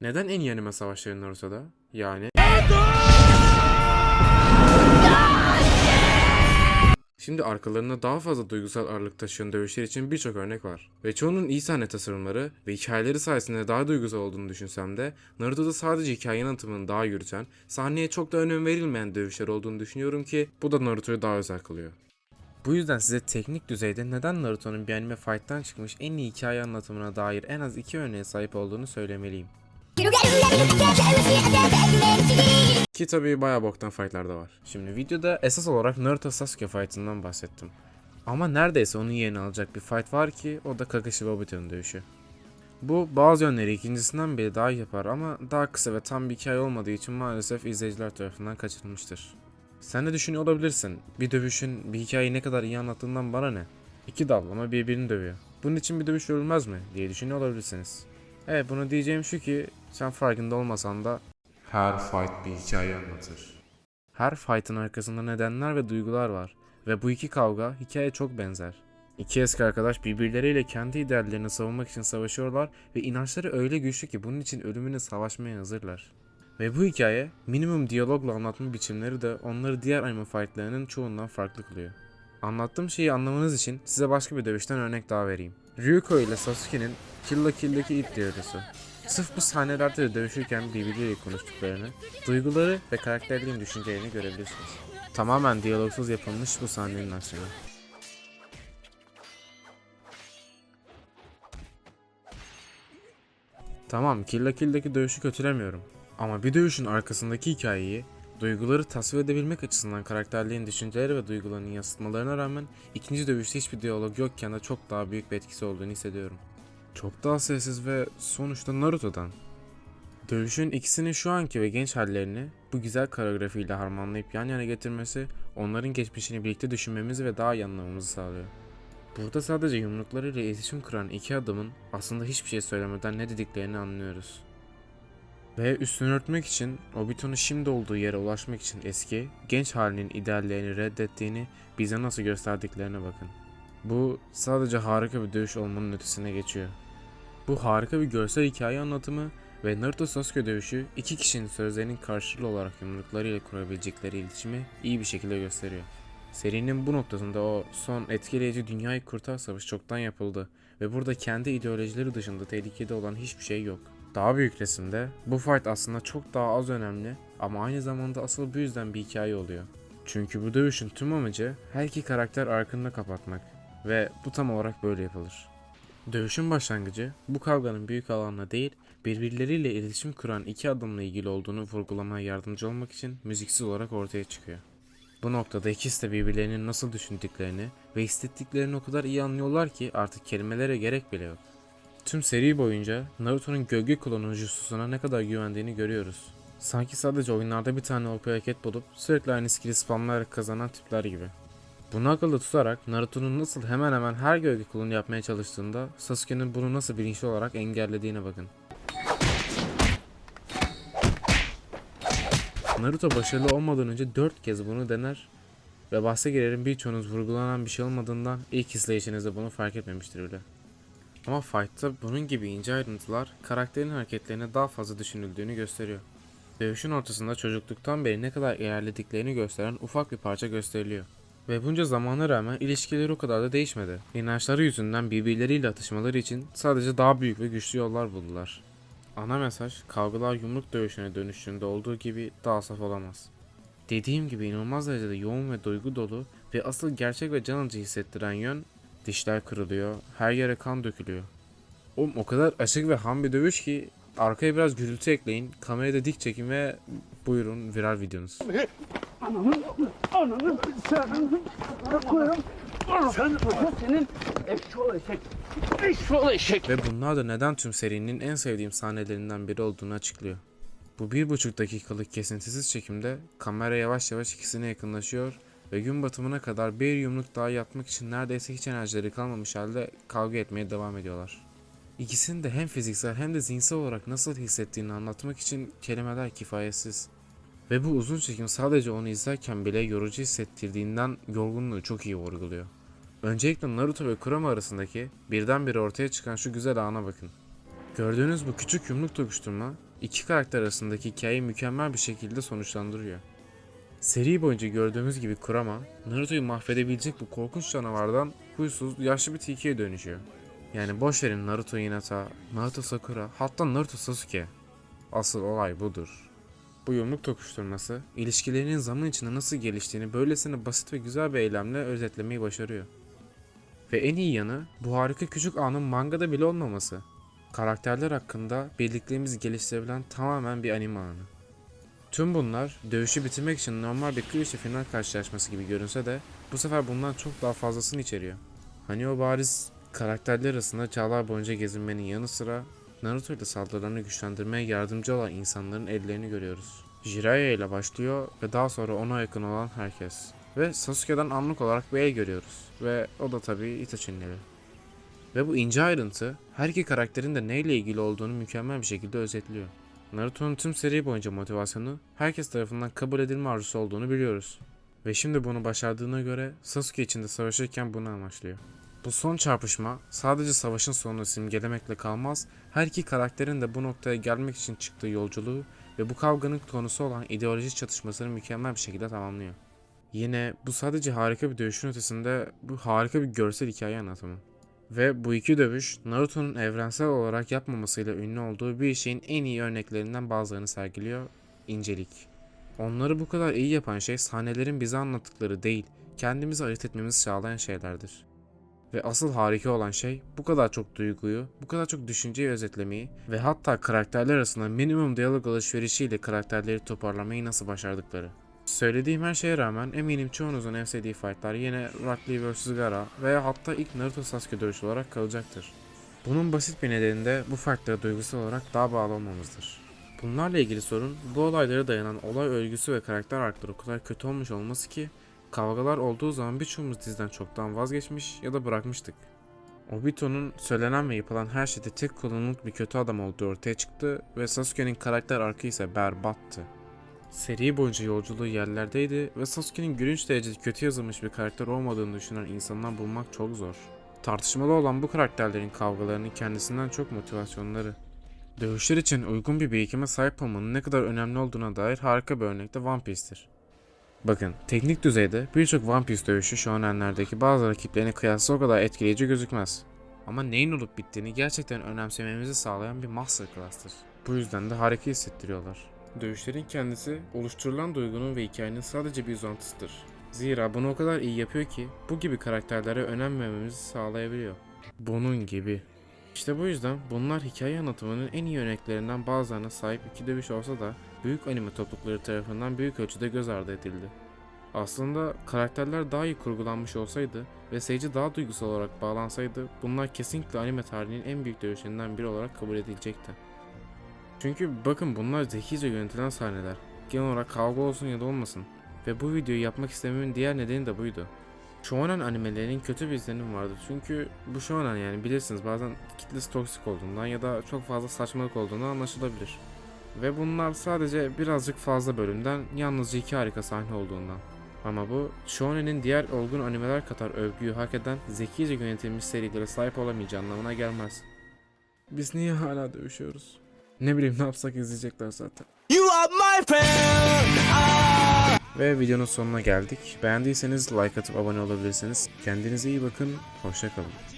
Neden en iyi anime savaşları Naruto'da? Yani... Şimdi arkalarında daha fazla duygusal ağırlık taşıyan dövüşler için birçok örnek var. Ve çoğunun iyi sahne tasarımları ve hikayeleri sayesinde daha duygusal olduğunu düşünsem de Naruto'da sadece hikaye anlatımını daha yürüten, sahneye çok da önem verilmeyen dövüşler olduğunu düşünüyorum ki bu da Naruto'yu daha özel kılıyor. Bu yüzden size teknik düzeyde neden Naruto'nun bir anime fight'tan çıkmış en iyi hikaye anlatımına dair en az iki örneğe sahip olduğunu söylemeliyim. Ki tabii bayağı boktan fightlar da var. Şimdi videoda esas olarak Naruto Sasuke fight'ından bahsettim. Ama neredeyse onun yerini alacak bir fight var ki o da Kakashi ve Obito'nun dövüşü. Bu bazı yönleri ikincisinden bile daha iyi yapar ama daha kısa ve tam bir hikaye olmadığı için maalesef izleyiciler tarafından kaçırılmıştır. Sen de düşünüyor olabilirsin. Bir dövüşün bir hikayeyi ne kadar iyi anlattığından bana ne? İki dallama birbirini dövüyor. Bunun için bir dövüş görülmez mi diye düşünüyor olabilirsiniz. Evet bunu diyeceğim şu ki sen farkında olmasan da her fight bir hikaye anlatır. Her fight'ın arkasında nedenler ve duygular var ve bu iki kavga hikaye çok benzer. İki eski arkadaş birbirleriyle kendi ideallerini savunmak için savaşıyorlar ve inançları öyle güçlü ki bunun için ölümüne savaşmaya hazırlar. Ve bu hikaye minimum diyalogla anlatma biçimleri de onları diğer anime fightlarının çoğundan farklı kılıyor. Anlattığım şeyi anlamanız için size başka bir dövüşten örnek daha vereyim. Ryuko ile Sasuke'nin Kill la Kill'deki ilk düellosu. Sırf bu sahnelerde de dövüşürken birbirleriyle konuştuklarını, duyguları ve karakterlerin düşüncelerini görebilirsiniz. Tamamen diyalogsuz yapılmış bu sahnenin aksine. Tamam Kill la Kill'deki dövüşü kötülemiyorum. Ama bir dövüşün arkasındaki hikayeyi, duyguları tasvir edebilmek açısından karakterlerin düşünceleri ve duygularını yansıtmalarına rağmen ikinci dövüşte hiçbir diyalog yokken de çok daha büyük bir etkisi olduğunu hissediyorum. Çok daha sessiz ve sonuçta Naruto'dan. Dövüşün ikisinin şu anki ve genç hallerini bu güzel koreografiyle harmanlayıp yan yana getirmesi onların geçmişini birlikte düşünmemizi ve daha iyi anlamamızı sağlıyor. Burada sadece yumruklarıyla iletişim kuran iki adamın aslında hiçbir şey söylemeden ne dediklerini anlıyoruz. Ve üstünü örtmek için Obito'nun şimdi olduğu yere ulaşmak için eski, genç halinin ideallerini reddettiğini bize nasıl gösterdiklerine bakın. Bu sadece harika bir dövüş olmanın ötesine geçiyor. Bu harika bir görsel hikaye anlatımı ve Naruto Sasuke dövüşü iki kişinin sözlerinin karşılığı olarak yumruklarıyla kurabilecekleri iletişimi iyi bir şekilde gösteriyor. Serinin bu noktasında o son etkileyici dünyayı kurtar savaşı çoktan yapıldı ve burada kendi ideolojileri dışında tehlikede olan hiçbir şey yok. Daha büyük resimde bu fight aslında çok daha az önemli ama aynı zamanda asıl bu yüzden bir hikaye oluyor. Çünkü bu dövüşün tüm amacı her iki karakter arkında kapatmak ve bu tam olarak böyle yapılır. Dövüşün başlangıcı bu kavganın büyük alanla değil birbirleriyle iletişim kuran iki adamla ilgili olduğunu vurgulamaya yardımcı olmak için müziksiz olarak ortaya çıkıyor. Bu noktada ikisi de birbirlerinin nasıl düşündüklerini ve hissettiklerini o kadar iyi anlıyorlar ki artık kelimelere gerek bile yok. Tüm seri boyunca Naruto'nun gölge klonu Jutsu'suna ne kadar güvendiğini görüyoruz. Sanki sadece oyunlarda bir tane OP hareket bulup sürekli aynı skill'i spamlayarak kazanan tipler gibi. Bunu akılda tutarak Naruto'nun nasıl hemen hemen her gölge kulunu yapmaya çalıştığında Sasuke'nin bunu nasıl bilinçli olarak engellediğine bakın. Naruto başarılı olmadan önce 4 kez bunu dener ve bahse girerim birçoğunuz vurgulanan bir şey olmadığından ilk izleyişinizde bunu fark etmemiştir bile. Ama fight'ta bunun gibi ince ayrıntılar karakterin hareketlerine daha fazla düşünüldüğünü gösteriyor. Dövüşün ortasında çocukluktan beri ne kadar ilerlediklerini gösteren ufak bir parça gösteriliyor. Ve bunca zamana rağmen ilişkileri o kadar da değişmedi. İnançları yüzünden birbirleriyle atışmaları için sadece daha büyük ve güçlü yollar buldular. Ana mesaj kavgalar yumruk dövüşüne dönüştüğünde olduğu gibi daha saf olamaz. Dediğim gibi inanılmaz derecede yoğun ve duygu dolu ve asıl gerçek ve can hissettiren yön dişler kırılıyor, her yere kan dökülüyor. Oğlum o kadar açık ve ham bir dövüş ki arkaya biraz gürültü ekleyin, kamerayı da dik çekin ve buyurun viral videonuz. Sen senin eşşoğlu eşek. Eşşoğlu eşek. Ve bunlar da neden tüm serinin en sevdiğim sahnelerinden biri olduğunu açıklıyor. Bu bir buçuk dakikalık kesintisiz çekimde kamera yavaş yavaş ikisine yakınlaşıyor ve gün batımına kadar bir yumruk daha yapmak için neredeyse hiç enerjileri kalmamış halde kavga etmeye devam ediyorlar. İkisinin de hem fiziksel hem de zihinsel olarak nasıl hissettiğini anlatmak için kelimeler kifayetsiz. Ve bu uzun çekim sadece onu izlerken bile yorucu hissettirdiğinden yorgunluğu çok iyi vurguluyor. Öncelikle Naruto ve Kurama arasındaki birdenbire ortaya çıkan şu güzel ana bakın. Gördüğünüz bu küçük yumruk tokuşturma iki karakter arasındaki hikayeyi mükemmel bir şekilde sonuçlandırıyor. Seri boyunca gördüğümüz gibi Kurama, Naruto'yu mahvedebilecek bu korkunç canavardan huysuz yaşlı bir tilkiye dönüşüyor. Yani boş verin Naruto Hinata, Naruto Sakura, hatta Naruto Sasuke. Asıl olay budur. Bu yumruk tokuşturması, ilişkilerinin zaman içinde nasıl geliştiğini böylesine basit ve güzel bir eylemle özetlemeyi başarıyor. Ve en iyi yanı bu harika küçük anın mangada bile olmaması. Karakterler hakkında bildiklerimizi geliştirebilen tamamen bir anime anı. Tüm bunlar dövüşü bitirmek için normal bir klişe final karşılaşması gibi görünse de bu sefer bundan çok daha fazlasını içeriyor. Hani o bariz karakterler arasında çağlar boyunca gezinmenin yanı sıra Naruto ile saldırılarını güçlendirmeye yardımcı olan insanların ellerini görüyoruz. Jiraiya ile başlıyor ve daha sonra ona yakın olan herkes. Ve Sasuke'den anlık olarak bir el görüyoruz. Ve o da tabii Itachi'nin eli. Ve bu ince ayrıntı her iki karakterin de neyle ilgili olduğunu mükemmel bir şekilde özetliyor. Naruto'nun tüm seri boyunca motivasyonu herkes tarafından kabul edilme arzusu olduğunu biliyoruz. Ve şimdi bunu başardığına göre Sasuke için de savaşırken bunu amaçlıyor. Bu son çarpışma sadece savaşın sonunu simgelemekle kalmaz, her iki karakterin de bu noktaya gelmek için çıktığı yolculuğu ve bu kavganın konusu olan ideoloji çatışmasını mükemmel bir şekilde tamamlıyor. Yine bu sadece harika bir dövüşün ötesinde bu harika bir görsel hikaye anlatımı. Ve bu iki dövüş Naruto'nun evrensel olarak yapmamasıyla ünlü olduğu bir şeyin en iyi örneklerinden bazılarını sergiliyor, incelik. Onları bu kadar iyi yapan şey sahnelerin bize anlattıkları değil, kendimizi ayırt etmemizi sağlayan şeylerdir. Ve asıl harika olan şey bu kadar çok duyguyu, bu kadar çok düşünceyi özetlemeyi ve hatta karakterler arasında minimum diyalog alışverişiyle karakterleri toparlamayı nasıl başardıkları. Söylediğim her şeye rağmen eminim çoğunuzun en sevdiği fightlar yine Rock Lee vs Gaara veya hatta ilk Naruto Sasuke dövüşü olarak kalacaktır. Bunun basit bir nedeni de bu fightlara duygusal olarak daha bağlı olmamızdır. Bunlarla ilgili sorun bu olaylara dayanan olay örgüsü ve karakter arkları o kadar kötü olmuş olması ki kavgalar olduğu zaman birçoğumuz diziden çoktan vazgeçmiş ya da bırakmıştık. Obito'nun söylenen ve yapılan her şeyde tek kullanımlık bir kötü adam olduğu ortaya çıktı ve Sasuke'nin karakter arkı ise berbattı. Seri boyunca yolculuğu yerlerdeydi ve Sasuke'nin gülünç derecede kötü yazılmış bir karakter olmadığını düşünen insanlar bulmak çok zor. Tartışmalı olan bu karakterlerin kavgalarının kendisinden çok motivasyonları. Dövüşler için uygun bir birikime sahip olmanın ne kadar önemli olduğuna dair harika bir örnek de One Piece'tir. Bakın, teknik düzeyde birçok One Piece dövüşü shonenlerdeki bazı rakiplerine kıyasla o kadar etkileyici gözükmez. Ama neyin olup bittiğini gerçekten önemsememizi sağlayan bir masterclass'tır. Bu yüzden de harika hissettiriyorlar. Dövüşlerin kendisi oluşturulan duygunun ve hikayenin sadece bir uzantısıdır. Zira bunu o kadar iyi yapıyor ki bu gibi karakterlere önem vermemizi sağlayabiliyor. Bunun gibi. İşte bu yüzden bunlar hikaye anlatımının en iyi örneklerinden bazılarına sahip iki dövüş olsa da büyük anime toplulukları tarafından büyük ölçüde göz ardı edildi. Aslında karakterler daha iyi kurgulanmış olsaydı ve seyirci daha duygusal olarak bağlansaydı bunlar kesinlikle anime tarihinin en büyük dövüşlerinden biri olarak kabul edilecekti. Çünkü bakın bunlar zekice yönetilen sahneler. Genel olarak kavga olsun ya da olmasın. Ve bu videoyu yapmak istememin diğer nedeni de buydu. Shonen animelerinin kötü bir izlenim vardı. Çünkü bu shonen yani bilirsiniz bazen kitlesi toksik olduğundan ya da çok fazla saçmalık olduğundan anlaşılabilir. Ve bunlar sadece birazcık fazla bölümden yalnızca iki harika sahne olduğundan. Ama bu Shonen'in diğer olgun animeler kadar övgüyü hak eden zekice yönetilmiş serilere sahip olamayacağı anlamına gelmez. Biz niye hala dövüşüyoruz? Ne bileyim ne yapsak izleyecekler zaten. You are my friend. Ah. Ve videonun sonuna geldik. Beğendiyseniz like atıp abone olabilirsiniz. Kendinize iyi bakın. Hoşçakalın.